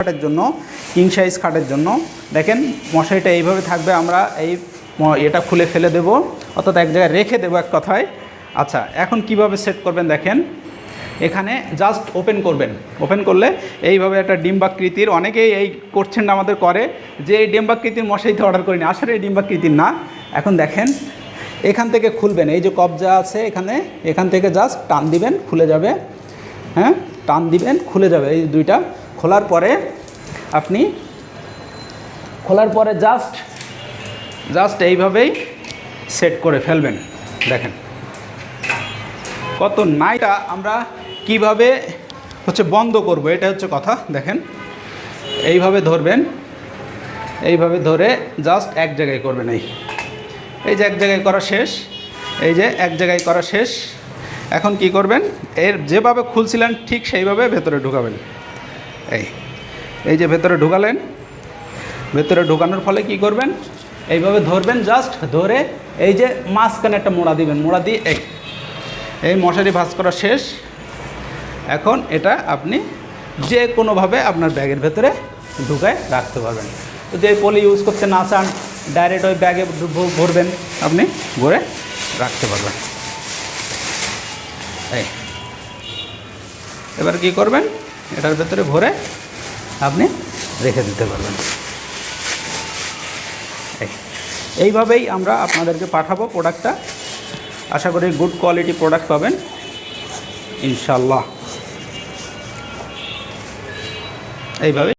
খাটের জন্য king size খাটের জন্য। দেখেন, মশারিটা এইভাবে থাকবে, আমরা এই এটা খুলে ফেলে দেব। অর্থাৎ এক জায়গায় রেখে দেবো এক কথায়। আচ্ছা এখন কীভাবে সেট করবেন দেখেন। এখানে জাস্ট ওপেন করবেন। ওপেন করলে এইভাবে একটা ডিম্বাকৃতির, অনেকেই এই করছেন না আমাদের করে, যে এই ডিম্বাকৃতির মশারিতে অর্ডার করিনি। আসলে এই ডিম্বাকৃতির না। এখন দেখেন, এখান থেকে খুলবেন। এই যে কবজা আছে এখানে, এখান থেকে জাস্ট টান দিবেন, খুলে যাবে। হ্যাঁ টান দিবেন, খুলে যাবে এই দুইটা। খোলার পরে আপনি খোলার পরে জাস্ট জাস্ট এইভাবেই সেট করে ফেলবেন। দেখেন। কত নাইটা আমরা কীভাবে হচ্ছে বন্ধ করব, এটা হচ্ছে কথা। দেখেন। এইভাবে ধরবেন। এইভাবে ধরে জাস্ট এক জায়গায় করবেন এই। এই যে এক জায়গায় করা শেষ। এই যে এক জায়গায় করা শেষ। এখন কি করবেন? এর যেভাবে খুলছিলেন ঠিক সেইভাবে ভেতরে ঢুকাবেন। এই এই যে ভেতরে ঢুকালেন, ভেতরে ঢুকানোর ফলে কি করবেন? এইভাবে ধরবেন জাস্ট ধরে এই যে মাঝখানে একটা মোড়া দিবেন, মোড়া দিয়ে এই এই মশারি ভাঁজ করা শেষ। এখন এটা আপনি যে কোনোভাবে আপনার ব্যাগের ভেতরে ঢুকায় রাখতে পারবেন। যদি এই পলি ইউজ করতে না চান ডাইরেক্ট ওই ব্যাগে ভরবেন, আপনি ভরে রাখতে পারবেন। এবার কি করবেন? এটার ভেতরে ভরে আপনি রেখে দিতে পারবেন। এইভাবেই আমরা আপনাদেরকে পাঠাবো প্রোডাক্টটা। আশা করি গুড কোয়ালিটি প্রোডাক্ট পাবেন। ইনশাল্লাহ এইভাবে